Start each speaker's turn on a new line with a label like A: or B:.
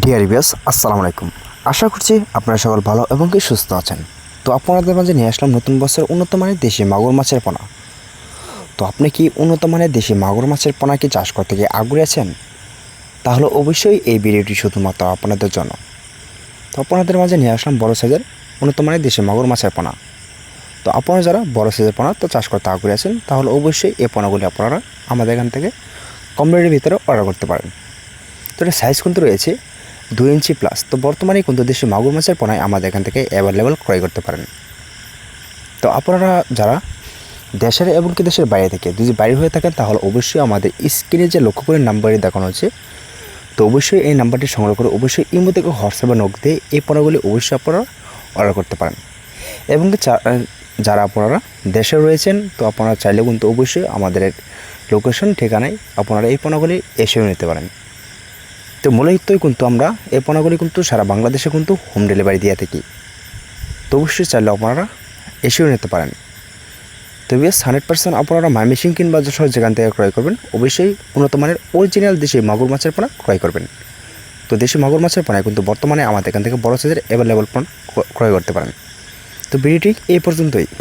A: Deer বিয়াস আসসালামু আলাইকুম। আশা করছি আপনারা সকল ভালো এবং কি সুস্থ আছেন। তো আপনাদের মাঝে নিয়ে আসলাম নতুন বছরের উন্নত মানের দেশি মাগুর মাছের পোনা। তো আপনি কি উন্নত মানের দেশি মাগুর মাছের পোনা কি চাষ করতে গিয়ে আগ্রহী আছেন? তাহলে অবশ্যই এই ভিডিওটি শুধুমাত্র আপনাদের জন্য। তো আপনাদের মাঝে নিয়ে আসলাম বড় সাইজের উন্নত মানের দেশি মাগুর মাছের পোনা। তো আপনারা যারা বড় সাইজের পোনা তো চাষ করতে আগ্রহী আছেন, তাহলে অবশ্যই এই পোনাগুলি আপনারা আমাদের এখান থেকে কম রেটের ভিতরে অর্ডার করতে পারেন। তো এটা সাইজ কিন্তু রয়েছে দুই ইঞ্চি প্লাস তো বর্তমানে কিন্তু দেশি মাগুর মাছের পোনায় আমাদের এখান থেকে অ্যাভেলেবেল ক্রয় করতে পারেন। তো আপনারা যারা দেশের এবং কি দেশের বাইরে থেকে যদি বাইরে হয়ে থাকেন, তাহলে অবশ্যই আমাদের স্ক্রিনে যে লক্ষ্য করে নাম্বারটি দেখানো হচ্ছে, তো অবশ্যই এই নাম্বারটি সংগ্রহ করে অবশ্যই ইমো থেকে হোয়াটসঅ্যাপে নক দিয়ে এই পণ্যগুলি অবশ্যই আপনারা অর্ডার করতে পারেন। এবং যারা আপনারা দেশে রয়েছেন, তো আপনারা চাইলে কিন্তু অবশ্যই আমাদের লোকেশন ঠিকানায় আপনারা এই পণ্যগুলি এসেও নিতে পারেন। তো মূলতই কিন্তু আমরা এই পণ্যগুলি কিন্তু সারা বাংলাদেশে কিন্তু হোম ডেলিভারি দিয়ে থাকি। তো অবশ্যই চাইলে আপনারা এসেও নিতে পারেন। তো বেশ হান্ড্রেড পার্সেন্ট আপনারা ময়মেসিং কিংবা যশোর যেখান থেকে ক্রয় করবেন, অবশ্যই উন্নত মানের অরিজিনাল দেশি মাগুর মাছের পোনা ক্রয় করবেন। তো দেশি মাগুর মাছের পোনা কিন্তু বর্তমানে আমাদের এখান থেকে বড় সাইজের অ্যাভেলেবল পোনা ক্রয় করতে পারেন। তো ভিডিওটি এই পর্যন্তই।